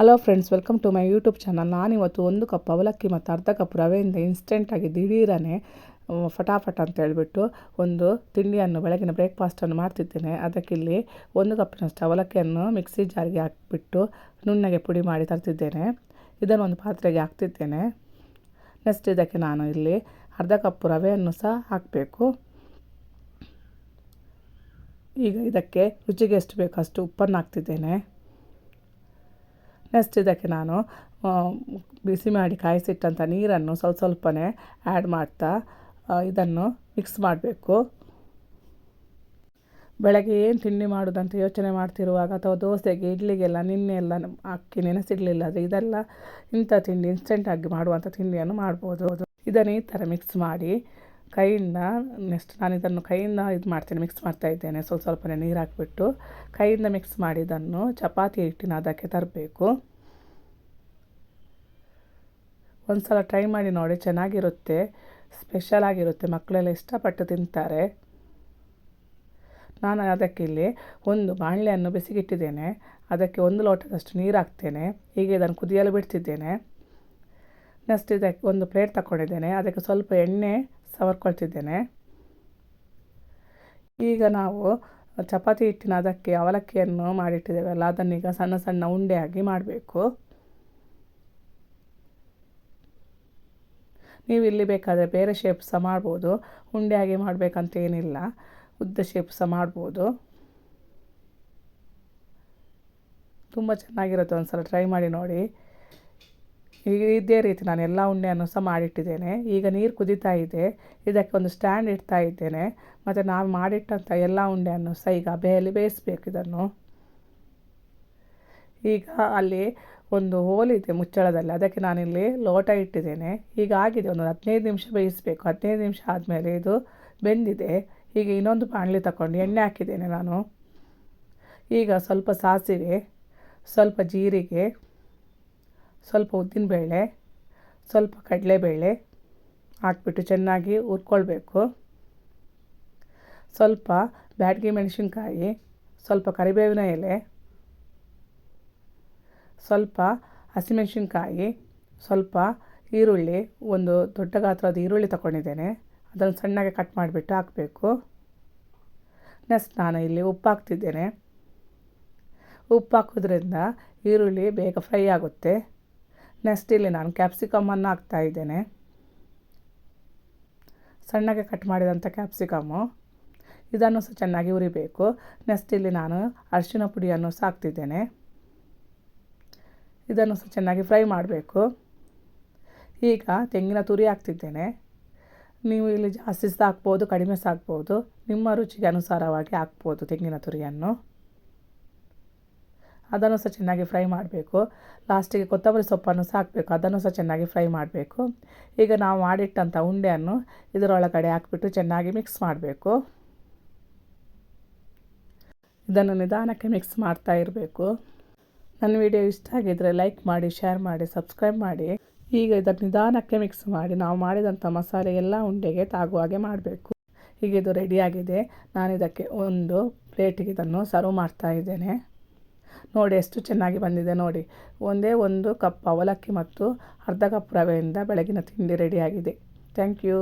Hello friends welcome to my YouTube channel ನಾನಿವತ್ತು ಒಂದು cup ಅವಲಕ್ಕಿ ಮತ್ತು ಅರ್ಧ ಕಪ್ ರವೆಯಿಂದ ಇನ್ಸ್ಟೆಂಟಾಗಿ ದಿಢೀರನೇ ಫಟಾಫಟ ಅಂತ ಹೇಳಿಬಿಟ್ಟು ಒಂದು ತಿಂಡಿಯನ್ನು ಬೆಳಗಿನ ಬ್ರೇಕ್ಫಾಸ್ಟನ್ನು ಮಾಡ್ತಿದ್ದೇನೆ. ಅದಕ್ಕಿಲ್ಲಿ ಒಂದು ಕಪ್ಪಿನಷ್ಟು ಅವಲಕ್ಕಿಯನ್ನು ಮಿಕ್ಸಿ ಜಾರಿಗೆ ಹಾಕಿಬಿಟ್ಟು ನುಣ್ಣಗೆ ಪುಡಿ ಮಾಡಿ ತರ್ತಿದ್ದೇನೆ. ಇದನ್ನು ಒಂದು ಪಾತ್ರೆಗೆ ಹಾಕ್ತಿದ್ದೇನೆ. ನೆಕ್ಸ್ಟ್ ಇದಕ್ಕೆ ನಾನು ಇಲ್ಲಿ ಅರ್ಧ ಕಪ್ ರವೆಯನ್ನು ಸಹ ಹಾಕಬೇಕು. ಈಗ ಇದಕ್ಕೆ ರುಚಿಗೆ ಎಷ್ಟು ಬೇಕು ಅಷ್ಟು ಉಪ್ಪನ್ನು ಹಾಕ್ತಿದ್ದೇನೆ. ನೆಕ್ಸ್ಟ್ ಇದಕ್ಕೆ ನಾನು ಬಿಸಿ ಮಾಡಿ ಕಾಯಿಸಿಟ್ಟಂಥ ನೀರನ್ನು ಸ್ವಲ್ಪ ಸ್ವಲ್ಪನೇ ಆ್ಯಡ್ ಮಾಡ್ತಾ ಇದನ್ನು ಮಿಕ್ಸ್ ಮಾಡಬೇಕು. ಬೆಳಗ್ಗೆ ಏನು ತಿಂಡಿ ಮಾಡೋದಂತ ಯೋಚನೆ ಮಾಡ್ತಿರುವಾಗ ಅಥವಾ ದೋಸೆಗೆ, ಇಡ್ಲಿಗೆಲ್ಲ ನಿನ್ನೆ ಎಲ್ಲ ಅಕ್ಕಿ ನೆನೆಸಿಡಲಿಲ್ಲ ಅದು ಇದೆಲ್ಲ ಇಂಥ ತಿಂಡಿ ಇನ್ಸ್ಟೆಂಟಾಗಿ ಮಾಡುವಂಥ ತಿಂಡಿಯನ್ನು ಮಾಡ್ಬೋದು. ಇದನ್ನು ಈ ಥರ ಮಿಕ್ಸ್ ಮಾಡಿ ಕೈಯಿಂದ ನೆಕ್ಸ್ಟ್ ನಾನು ಇದನ್ನು ಕೈಯಿಂದ ಇದು ಮಾಡ್ತೇನೆ ಮಿಕ್ಸ್ ಮಾಡ್ತಾ ಇದ್ದೇನೆ. ಸ್ವಲ್ಪ ಸ್ವಲ್ಪನೇ ನೀರು ಹಾಕಿಬಿಟ್ಟು ಕೈಯಿಂದ ಮಿಕ್ಸ್ ಮಾಡಿ ಇದನ್ನು ಚಪಾತಿ ಹಿಟ್ಟಿನ ಅದಕ್ಕೆ ತರಬೇಕು. ಒಂದು ಸಲ ಟ್ರೈ ಮಾಡಿ ನೋಡಿ, ಚೆನ್ನಾಗಿರುತ್ತೆ ಸ್ಪೆಷಲ್ ಆಗಿರುತ್ತೆ ಮಕ್ಕಳೆಲ್ಲ ಇಷ್ಟಪಟ್ಟು ತಿಂತಾರೆ. ನಾನು ಅದಕ್ಕೆ ಇಲ್ಲಿ ಒಂದು ಬಾಣಲೆಯನ್ನು ಬಿಸಿಗಿಟ್ಟಿದ್ದೇನೆ. ಅದಕ್ಕೆ ಒಂದು ಲೋಟದಷ್ಟು ನೀರು ಹಾಕ್ತೇನೆ. ಹೀಗೆ ಇದನ್ನು ಕುದಿಯಲು ಬಿಡ್ತಿದ್ದೇನೆ. ನೆಕ್ಸ್ಟ್ ಇದಕ್ಕೆ ಒಂದು ಪ್ಲೇಟ್ ತಗೊಂಡಿದ್ದೇನೆ ಅದಕ್ಕೆ ಸ್ವಲ್ಪ ಎಣ್ಣೆ ಸವರ್ಕೊಳ್ತಿದ್ದೇನೆ ಈಗ ನಾವು ಚಪಾತಿ ಹಿಟ್ಟಿನ ಅದಕ್ಕೆ ಅವಲಕ್ಕಿಯನ್ನು ಮಾಡಿಟ್ಟಿದ್ದೇವಲ್ಲ ಅದನ್ನೀಗ ಸಣ್ಣ ಸಣ್ಣ ಉಂಡೆಯಾಗಿ ಮಾಡಬೇಕು. ನೀವು ಇಲ್ಲಿ ಬೇಕಾದರೆ ಬೇರೆ ಶೇಪ್ ಸಹ ಮಾಡ್ಬೋದು. ಉಂಡೆಯಾಗಿ ಮಾಡಬೇಕಂತ ಏನಿಲ್ಲ. ಉದ್ದ ಶೇಪ್ ಸಹ ಮಾಡ್ಬೋದು. ತುಂಬ ಚೆನ್ನಾಗಿರುತ್ತೆ ಒಂದು ಸಲ ಟ್ರೈ ಮಾಡಿ ನೋಡಿ. ಈಗ ಇದೇ ರೀತಿ ನಾನು ಎಲ್ಲ ಉಣ್ಣೆಯನ್ನು ಸಹ ಮಾಡಿಟ್ಟಿದ್ದೇನೆ. ಈಗ ನೀರು ಕುದೀತಾ ಇದೆ. ಇದಕ್ಕೆ ಒಂದು ಸ್ಟ್ಯಾಂಡ್ ಇಡ್ತಾ ಇದ್ದೇನೆ. ಮತ್ತು ನಾವು ಮಾಡಿಟ್ಟಂಥ ಎಲ್ಲ ಉಂಡೆಯನ್ನು ಸಹ ಈಗ ಬೇಯಲ್ಲಿ ಬೇಯಿಸ್ಬೇಕು ಇದನ್ನು. ಈಗ ಅಲ್ಲಿ ಒಂದು ಹೋಲಿದೆ ಮುಚ್ಚಳದಲ್ಲಿ. ಅದಕ್ಕೆ ನಾನಿಲ್ಲಿ ಲೋಟ ಇಟ್ಟಿದ್ದೇನೆ. ಈಗ ಆಗಿದೆ. ಒಂದು ಹದಿನೈದು ನಿಮಿಷ ಬೇಯಿಸಬೇಕು. ಹದಿನೈದು ನಿಮಿಷ ಆದಮೇಲೆ ಇದು ಬೆಂದಿದೆ. ಈಗ ಇನ್ನೊಂದು ಬಾಣಲಿ ತಗೊಂಡು ಎಣ್ಣೆ ಹಾಕಿದ್ದೇನೆ ನಾನು. ಈಗ ಸ್ವಲ್ಪ ಸಾಸಿವೆ, ಸ್ವಲ್ಪ ಜೀರಿಗೆ ಸ್ವಲ್ಪ ಉದ್ದಿನಬೇಳೆ ಸ್ವಲ್ಪ ಕಡಲೆಬೇಳೆ ಹಾಕ್ಬಿಟ್ಟು ಚೆನ್ನಾಗಿ ಹುರ್ಕೊಳ್ಬೇಕು. ಸ್ವಲ್ಪ ಬ್ಯಾಡಗಿ ಮೆಣಸಿನ್ಕಾಯಿ, ಸ್ವಲ್ಪ ಕರಿಬೇವಿನ ಎಲೆ, ಸ್ವಲ್ಪ ಹಸಿಮೆಣಸಿನ್ಕಾಯಿ ಸ್ವಲ್ಪ ಈರುಳ್ಳಿ, ಒಂದು ದೊಡ್ಡ ಗಾತ್ರದ ಈರುಳ್ಳಿ ತಗೊಂಡಿದ್ದೇನೆ ಅದನ್ನು ಸಣ್ಣಗೆ ಕಟ್ ಮಾಡಿಬಿಟ್ಟು ಹಾಕಬೇಕು. ನೆಕ್ಸ್ಟ್ ನಾನು ಇಲ್ಲಿ ಉಪ್ಪು ಹಾಕ್ತಿದ್ದೇನೆ. ಉಪ್ಪು ಹಾಕೋದ್ರಿಂದ ಈರುಳ್ಳಿ ಬೇಗ ಫ್ರೈ ಆಗುತ್ತೆ. ನೆಕ್ಸ್ಟ್ ಇಲ್ಲಿ ನಾನು ಕ್ಯಾಪ್ಸಿಕಮನ್ನು ಹಾಕ್ತಾ ಇದ್ದೇನೆ. ಸಣ್ಣಗೆ ಕಟ್ ಮಾಡಿದಂಥ ಕ್ಯಾಪ್ಸಿಕಮ್ಮು ಇದನ್ನು ಸಹ ಚೆನ್ನಾಗಿ ಉರಿಬೇಕು ನೆಕ್ಸ್ಟ್ ಇಲ್ಲಿ ನಾನು ಅರಿಶಿನ ಪುಡಿಯನ್ನು ಸಹ ಹಾಕ್ತಿದ್ದೇನೆ. ಇದನ್ನು ಸಹ ಚೆನ್ನಾಗಿ ಫ್ರೈ ಮಾಡಬೇಕು. ಈಗ ತೆಂಗಿನ ತುರಿ ಹಾಕ್ತಿದ್ದೇನೆ. ನೀವು ಇಲ್ಲಿ ಜಾಸ್ತಿ ಸಹ ಹಾಕ್ಬೋದು, ಕಡಿಮೆ ಸಹ ನಿಮ್ಮ ರುಚಿಗೆ ಅನುಸಾರವಾಗಿ ಹಾಕ್ಬೋದು ತೆಂಗಿನ ತುರಿಯನ್ನು. ಅದನ್ನು ಸಹ ಚೆನ್ನಾಗಿ ಫ್ರೈ ಮಾಡಬೇಕು. ಲಾಸ್ಟಿಗೆ ಕೊತ್ತಂಬರಿ ಸೊಪ್ಪನ್ನು ಸಹ ಹಾಕಬೇಕು. ಅದನ್ನು ಸಹ ಚೆನ್ನಾಗಿ ಫ್ರೈ ಮಾಡಬೇಕು. ಈಗ ನಾವು ಮಾಡಿಟ್ಟಂಥ ಉಂಡೆಯನ್ನು ಇದರೊಳಗಡೆ ಹಾಕಿಬಿಟ್ಟು ಚೆನ್ನಾಗಿ ಮಿಕ್ಸ್ ಮಾಡಬೇಕು. ಇದನ್ನು ನಿಧಾನಕ್ಕೆ ಮಿಕ್ಸ್ ಮಾಡ್ತಾ ಇರಬೇಕು. ನನ್ನ ವಿಡಿಯೋ ಇಷ್ಟ ಆಗಿದ್ದರೆ ಲೈಕ್ ಮಾಡಿ, ಶೇರ್ ಮಾಡಿ, ಸಬ್ಸ್ಕ್ರೈಬ್ ಮಾಡಿ. ಈಗ ಇದನ್ನು ನಿಧಾನಕ್ಕೆ ಮಿಕ್ಸ್ ಮಾಡಿ ನಾವು ಮಾಡಿದಂಥ ಮಸಾಲೆ ಎಲ್ಲ ಉಂಡೆಗೆ ತಾಗುವ ಹಾಗೆ ಮಾಡಬೇಕು. ಹೀಗೆ ಇದು ರೆಡಿಯಾಗಿದೆ ನಾನು ಇದಕ್ಕೆ ಒಂದು ಪ್ಲೇಟಿಗೆ ಇದನ್ನು ಸರ್ವ್ ಮಾಡ್ತಾ ಇದ್ದೇನೆ. ನೋಡಿ, ಎಷ್ಟು ಚೆನ್ನಾಗಿ ಬಂದಿದೆ ನೋಡಿ. ಒಂದೇ ಒಂದು ಕಪ್ ಅವಲಕ್ಕಿ ಮತ್ತು ಅರ್ಧ ಕಪ್ ರವೆಯಿಂದ ಬೆಳಗಿನ ತಿಂಡಿ ರೆಡಿಯಾಗಿದೆ. Thank you.